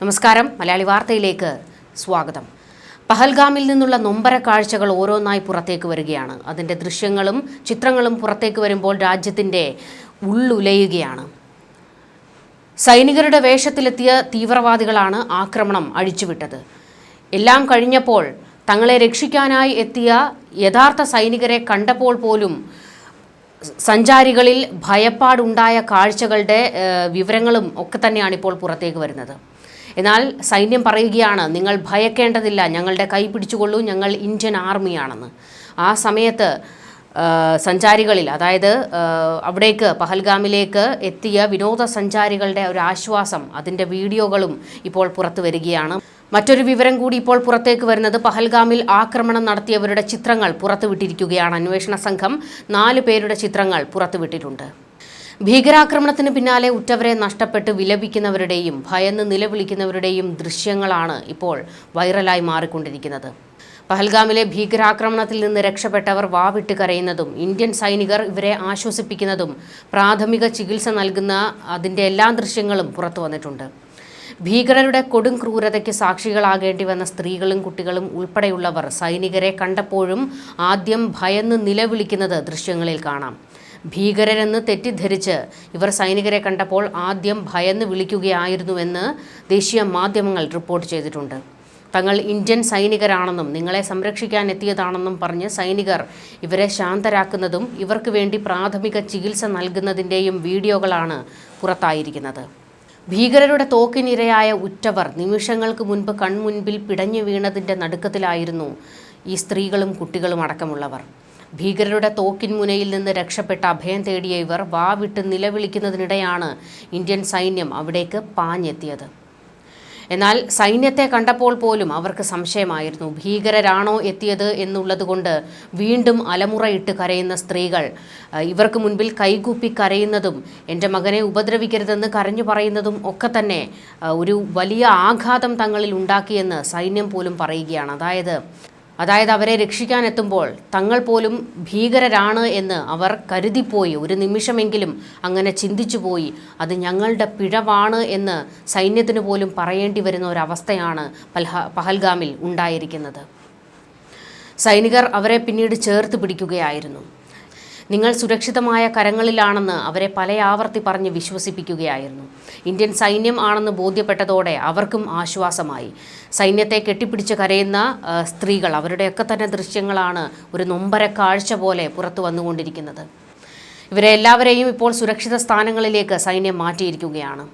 നമസ്കാരം. മലയാളി വാർത്തയിലേക്ക് സ്വാഗതം. പഹൽഗാമിൽ നിന്നുള്ള നൊമ്പര കാഴ്ചകൾ ഓരോന്നായി പുറത്തേക്ക് വരികയാണ്. അതിന്റെ ദൃശ്യങ്ങളും ചിത്രങ്ങളും പുറത്തേക്ക് വരുമ്പോൾ രാജ്യത്തിന്റെ ഉള്ളുലയുകയാണ്. സൈനികരുടെ വേഷത്തിലെത്തിയ തീവ്രവാദികളാണ് ആക്രമണം അഴിച്ചുവിട്ടത്. എല്ലാം കഴിഞ്ഞപ്പോൾ തങ്ങളെ രക്ഷിക്കാനായി എത്തിയ യഥാർത്ഥ സൈനികരെ കണ്ടപ്പോൾ പോലും സഞ്ചാരികളിൽ ഭയപ്പാടുണ്ടായ കാഴ്ചകളുടെ വിവരങ്ങളും ഒക്കെ തന്നെയാണ് ഇപ്പോൾ പുറത്തേക്ക് വരുന്നത്. എന്നാൽ സൈന്യം പറയുകയാണ് നിങ്ങൾ ഭയക്കേണ്ടതില്ല ഞങ്ങളുടെ കൈ പിടിച്ചുകൊള്ളൂ ഞങ്ങൾ ഇന്ത്യൻ ആർമിയാണെന്ന്. ആ സമയത്ത് സഞ്ചാരികളിൽ അതായത് അവിടേക്ക് പഹൽഗാമിലേക്ക് എത്തിയ വിനോദസഞ്ചാരികളുടെ ഒരു ആശ്വാസം അതിന്റെ വീഡിയോകളും ഇപ്പോൾ പുറത്തു വരികയാണ്. മറ്റൊരു വിവരം കൂടി ഇപ്പോൾ പുറത്തേക്ക് വരുന്നത് പഹൽഗാമിൽ ആക്രമണം നടത്തിയവരുടെ ചിത്രങ്ങൾ പുറത്തുവിട്ടിരിക്കുകയാണ്. അന്വേഷണ സംഘം നാല് പേരുടെ ചിത്രങ്ങൾ പുറത്തുവിട്ടിട്ടുണ്ട്. ഭീകരാക്രമണത്തിന് പിന്നാലെ ഉറ്റവരെ നഷ്ടപ്പെട്ട് വിലപിക്കുന്നവരുടെയും ഭയന്ന് നിലവിളിക്കുന്നവരുടെയും ദൃശ്യങ്ങളാണ് ഇപ്പോൾ വൈറലായി മാറിക്കൊണ്ടിരിക്കുന്നത്. പഹൽഗാമിലെ ഭീകരാക്രമണത്തിൽ നിന്ന് രക്ഷപ്പെട്ടവർ വാവിട്ട് കരയുന്നതും ഇന്ത്യൻ സൈനികർ ഇവരെ ആശ്വസിപ്പിക്കുന്നതും പ്രാഥമിക ചികിത്സ നൽകുന്ന അതിന്റെ എല്ലാ ദൃശ്യങ്ങളും പുറത്തു വന്നിട്ടുണ്ട്. ഭീകരരുടെ കൊടും ക്രൂരതയ്ക്ക് സാക്ഷികളാകേണ്ടി വന്ന സ്ത്രീകളും കുട്ടികളും ഉൾപ്പെടെയുള്ളവർ സൈനികരെ കണ്ടപ്പോഴും ആദ്യം ഭയന്ന് നിലവിളിക്കുന്നത് ദൃശ്യങ്ങളിൽ കാണാം. ഭീകരരെന്ന് തെറ്റിദ്ധരിച്ച് ഇവർ സൈനികരെ കണ്ടപ്പോൾ ആദ്യം ഭയന്ന് വിളിക്കുകയായിരുന്നുവെന്ന് ദേശീയ മാധ്യമങ്ങൾ റിപ്പോർട്ട് ചെയ്തിട്ടുണ്ട്. തങ്ങൾ ഇന്ത്യൻ സൈനികരാണെന്നും നിങ്ങളെ സംരക്ഷിക്കാൻ എത്തിയതാണെന്നും പറഞ്ഞ് സൈനികർ ഇവരെ ശാന്തരാക്കുന്നതും ഇവർക്ക് വേണ്ടി പ്രാഥമിക ചികിത്സ നൽകുന്നതിന്റെയും വീഡിയോകളാണ് പുറത്തായിരിക്കുന്നത്. ഭീകരരുടെ തോക്കിനിരയായ ഉറ്റവർ നിമിഷങ്ങൾക്ക് മുൻപ് കൺമുൻപിൽ പിടഞ്ഞു വീണതിന്റെ നടുക്കത്തിലായിരുന്നു ഈ സ്ത്രീകളും കുട്ടികളും അടക്കമുള്ളവർ. ഭീകരരുടെ തോക്കിൻ മുനയിൽ നിന്ന് രക്ഷപ്പെട്ട അഭയം തേടിയ ഇവർ വാവിട്ട് നിലവിളിക്കുന്നതിനിടെയാണ് ഇന്ത്യൻ സൈന്യം അവിടേക്ക് പാഞ്ഞെത്തിയത്. എന്നാൽ സൈന്യത്തെ കണ്ടപ്പോൾ പോലും അവർക്ക് സംശയമായിരുന്നു. ഭീകരരാണോ എത്തിയത് എന്നുള്ളതുകൊണ്ട് വീണ്ടും അലമുറയിട്ട് കരയുന്ന സ്ത്രീകൾ ഇവർക്ക് മുൻപിൽ കൈകൂപ്പി കരയുന്നതും എന്റെ മകനെ ഉപദ്രവിക്കരുതെന്ന് കരഞ്ഞു പറയുന്നതും ഒക്കെ തന്നെ ഒരു വലിയ ആഘാതം തങ്ങളിൽ ഉണ്ടാക്കിയെന്ന് സൈന്യം പോലും പറയുകയാണ്. അതായത് അതായത് അവരെ രക്ഷിക്കാൻ എത്തുമ്പോൾ തങ്ങൾ പോലും ഭീകരരാണ് എന്ന് അവർ കരുതിപ്പോയി. ഒരു നിമിഷമെങ്കിലും അങ്ങനെ ചിന്തിച്ചു പോയി അത് ഞങ്ങളുടെ പിഴവാണ് എന്ന് സൈന്യത്തിന് പോലും പറയേണ്ടി വരുന്ന ഒരവസ്ഥയാണ് പൽഹ പഹൽഗാമിൽ ഉണ്ടായിരിക്കുന്നത്. സൈനികർ അവരെ പിന്നീട് ചേർത്ത് പിടിക്കുകയായിരുന്നു. നിങ്ങൾ സുരക്ഷിതമായ കരങ്ങളിലാണെന്ന് അവരെ പലയാവർത്തി പറഞ്ഞ് വിശ്വസിപ്പിക്കുകയായിരുന്നു. ഇന്ത്യൻ സൈന്യം ആണെന്ന് ബോധ്യപ്പെട്ടതോടെ അവർക്കും ആശ്വാസമായി. സൈന്യത്തെ കെട്ടിപ്പിടിച്ച് കരയുന്ന സ്ത്രീകൾ അവരുടെയൊക്കെ തന്നെ ദൃശ്യങ്ങളാണ് ഒരു നൊമ്പര കാഴ്ച പോലെ പുറത്തു വന്നുകൊണ്ടിരിക്കുന്നത്. ഇവരെ എല്ലാവരെയും ഇപ്പോൾ സുരക്ഷിത സ്ഥാനങ്ങളിലേക്ക് സൈന്യം മാറ്റിയിരിക്കുകയാണ്.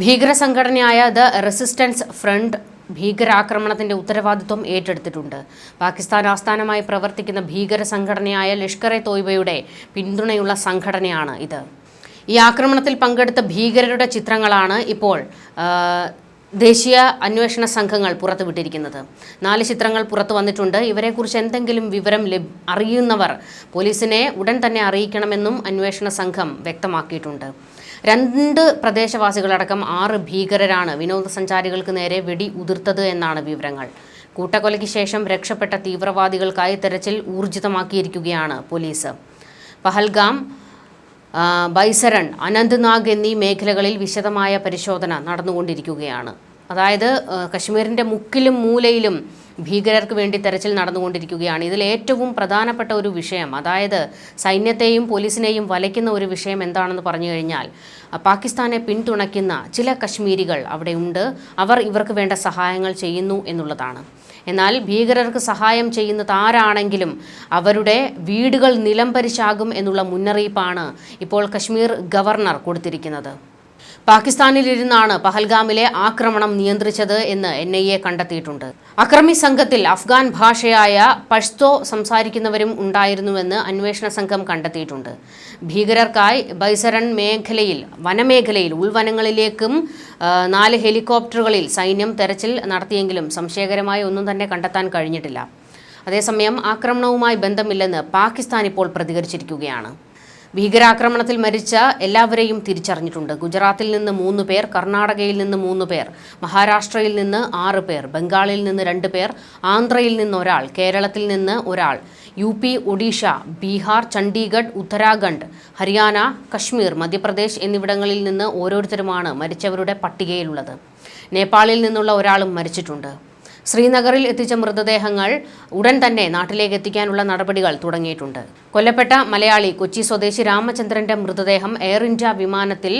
ഭീകര സംഘടനയായ ദ റെസിസ്റ്റൻസ് ഫ്രണ്ട് ഭീകരാക്രമണത്തിന്റെ ഉത്തരവാദിത്വം ഏറ്റെടുത്തിട്ടുണ്ട്. പാകിസ്ഥാൻ ആസ്ഥാനമായി പ്രവർത്തിക്കുന്ന ഭീകര സംഘടനയായ ലഷ്കർ എ തോയ്ബയുടെ പിന്തുണയുള്ള സംഘടനയാണ് ഇത്. ഈ ആക്രമണത്തിൽ പങ്കെടുത്ത ഭീകരരുടെ ചിത്രങ്ങളാണ് ഇപ്പോൾ ദേശീയ അന്വേഷണ സംഘങ്ങൾ പുറത്തുവിട്ടിരിക്കുന്നത്. നാല് ചിത്രങ്ങൾ പുറത്തു വന്നിട്ടുണ്ട്. ഇവരെക്കുറിച്ച് എന്തെങ്കിലും വിവരം അറിയുന്നവർ പോലീസിനെ ഉടൻ തന്നെ അറിയിക്കണമെന്നും അന്വേഷണ സംഘം വ്യക്തമാക്കിയിട്ടുണ്ട്. രണ്ട് പ്രദേശവാസികളടക്കം ആറ് ഭീകരരാണ് വിനോദസഞ്ചാരികൾക്ക് നേരെ വെടി ഉതിർത്തത് എന്നാണ് വിവരങ്ങൾ. കൂട്ടക്കൊലയ്ക്ക് ശേഷം രക്ഷപ്പെട്ട തീവ്രവാദികൾക്കായി തെരച്ചിൽ ഊർജിതമാക്കിയിരിക്കുകയാണ് പോലീസ്. പഹൽഗാം ബൈസരൺ അനന്ത്നാഗ് എന്നീ മേഖലകളിൽ വിശദമായ പരിശോധന നടന്നുകൊണ്ടിരിക്കുകയാണ്. അതായത് കശ്മീരിന്റെ മുക്കിലും മൂലയിലും ഭീകരർക്ക് വേണ്ടി തെരച്ചിൽ നടന്നുകൊണ്ടിരിക്കുകയാണ്. ഇതിൽ ഏറ്റവും പ്രധാനപ്പെട്ട ഒരു വിഷയം അതായത് സൈന്യത്തെയും പോലീസിനെയും വലയ്ക്കുന്ന ഒരു വിഷയം എന്താണെന്ന് പറഞ്ഞു കഴിഞ്ഞാൽ പാകിസ്ഥാനെ പിന്തുണയ്ക്കുന്ന ചില കശ്മീരികൾ അവിടെയുണ്ട്. അവർ ഇവർക്ക് വേണ്ട സഹായങ്ങൾ ചെയ്യുന്നു എന്നുള്ളതാണ്. എന്നാൽ ഭീകരർക്ക് സഹായം ചെയ്യുന്നത് ആരാണെങ്കിലും അവരുടെ വീടുകൾ നിലംപരിശാകും എന്നുള്ള മുന്നറിയിപ്പാണ് ഇപ്പോൾ കശ്മീർ ഗവർണർ കൊടുത്തിരിക്കുന്നത്. പാകിസ്ഥാനിലിരുന്നാണ് പഹൽഗാമിലെ ആക്രമണം നിയന്ത്രിച്ചത് എന്ന് എൻ ഐ എ കണ്ടെത്തിയിട്ടുണ്ട്. അക്രമി സംഘത്തിൽ അഫ്ഗാൻ ഭാഷയായ പഷ്തോ സംസാരിക്കുന്നവരും ഉണ്ടായിരുന്നുവെന്ന് അന്വേഷണ സംഘം കണ്ടെത്തിയിട്ടുണ്ട്. ഭീകരർക്കായി ബൈസരൺ മേഖലയിൽ വനമേഖലയിൽ ഉൾവനങ്ങളിലേക്കും നാല് ഹെലികോപ്റ്ററുകളിൽ സൈന്യം തെരച്ചിൽ നടത്തിയെങ്കിലും സംശയകരമായ ഒന്നും തന്നെ കണ്ടെത്താൻ കഴിഞ്ഞിട്ടില്ല. അതേസമയം ആക്രമണവുമായി ബന്ധമില്ലെന്ന് പാകിസ്ഥാൻ ഇപ്പോൾ പ്രതികരിച്ചിരിക്കുകയാണ്. ഭീകരാക്രമണത്തിൽ മരിച്ച എല്ലാവരെയും തിരിച്ചറിഞ്ഞിട്ടുണ്ട്. ഗുജറാത്തിൽ നിന്ന് മൂന്ന് പേർ കർണാടകയിൽ നിന്ന് മൂന്ന് പേർ മഹാരാഷ്ട്രയിൽ നിന്ന് ആറ് പേർ ബംഗാളിൽ നിന്ന് രണ്ട് പേർ ആന്ധ്രയിൽ നിന്ന് ഒരാൾ കേരളത്തിൽ നിന്ന് ഒരാൾ യു പി ഒഡീഷ ബീഹാർ ചണ്ഡീഗഡ് ഉത്തരാഖണ്ഡ് ഹരിയാന കശ്മീർ മധ്യപ്രദേശ് എന്നിവിടങ്ങളിൽ നിന്ന് ഓരോരുത്തരുമാണ് മരിച്ചവരുടെ പട്ടികയിലുള്ളത്. നേപ്പാളിൽ നിന്നുള്ള ഒരാളും മരിച്ചിട്ടുണ്ട്. ശ്രീനഗറിൽ എത്തിച്ച മൃതദേഹങ്ങൾ ഉടൻ തന്നെ നാട്ടിലേക്ക് എത്തിക്കാനുള്ള നടപടികൾ തുടങ്ങിയിട്ടുണ്ട്. കൊല്ലപ്പെട്ട മലയാളി കൊച്ചി സ്വദേശി രാമചന്ദ്രന്റെ മൃതദേഹം എയർ ഇന്ത്യ വിമാനത്തിൽ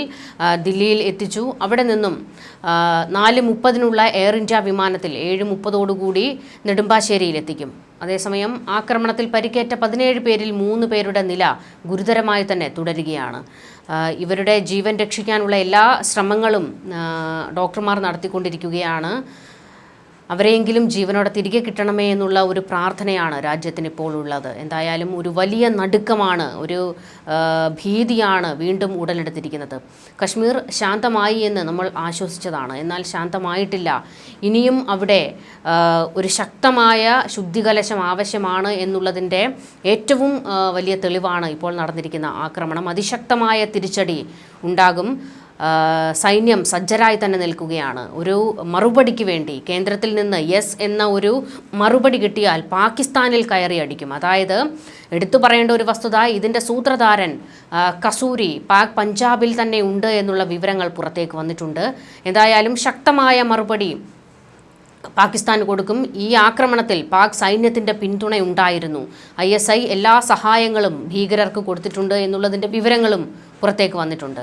ദില്ലിയിൽ എത്തിച്ചു. അവിടെ നിന്നും നാല് മുപ്പതിനുള്ള എയർ ഇന്ത്യ വിമാനത്തിൽ ഏഴ് മുപ്പതോടുകൂടി നെടുമ്പാശ്ശേരിയിൽ എത്തിക്കും. അതേസമയം ആക്രമണത്തിൽ പരിക്കേറ്റ പതിനേഴ് പേരിൽ മൂന്ന് പേരുടെ നില ഗുരുതരമായി തന്നെ തുടരുകയാണ്. ഇവരുടെ ജീവൻ രക്ഷിക്കാനുള്ള എല്ലാ ശ്രമങ്ങളും ഡോക്ടർമാർ നടത്തിക്കൊണ്ടിരിക്കുകയാണ്. അവരെയെങ്കിലും ജീവനോടെ തിരികെ കിട്ടണമേ എന്നുള്ള ഒരു പ്രാർത്ഥനയാണ് രാജ്യത്തിന് ഇപ്പോൾ ഉള്ളത്. എന്തായാലും ഒരു വലിയ നടുക്കമാണ് ഒരു ഭീതിയാണ് വീണ്ടും ഉടലെടുത്തിരിക്കുന്നത്. കശ്മീർ ശാന്തമായി എന്ന് നമ്മൾ ആശ്വസിച്ചതാണ്. എന്നാൽ ശാന്തമായിട്ടില്ല. ഇനിയും അവിടെ ഒരു ശക്തമായ ശുദ്ധികലശം ആവശ്യമാണ് എന്നുള്ളതിന്റെ ഏറ്റവും വലിയ തെളിവാണ് ഇപ്പോൾ നടന്നിരിക്കുന്ന ആക്രമണം. അതിശക്തമായ തിരിച്ചടി ഉണ്ടാകും. സൈന്യം സജ്ജരായി തന്നെ നിൽക്കുകയാണ്. ഒരു മറുപടിക്ക് വേണ്ടി കേന്ദ്രത്തിൽ നിന്ന് യെസ് എന്ന ഒരു മറുപടി കിട്ടിയാൽ പാകിസ്ഥാനിൽ കയറി അടിക്കും. അതായത് എടുത്തു പറയേണ്ട ഒരു വസ്തുത ഇതിന്റെ സൂത്രധാരൻ കസൂരി പാക് പഞ്ചാബിൽ തന്നെ ഉണ്ട് എന്നുള്ള വിവരങ്ങൾ പുറത്തേക്ക് വന്നിട്ടുണ്ട്. എന്തായാലും ശക്തമായ മറുപടി പാകിസ്ഥാൻ കൊടുക്കും. ഈ ആക്രമണത്തിൽ പാക് സൈന്യത്തിന്റെ പിന്തുണ ഉണ്ടായിരുന്നു. ഐ എസ് ഐ എല്ലാ സഹായങ്ങളും ഭീകരർക്ക് കൊടുത്തിട്ടുണ്ട് എന്നുള്ളതിന്റെ വിവരങ്ങളും പുറത്തേക്ക് വന്നിട്ടുണ്ട്.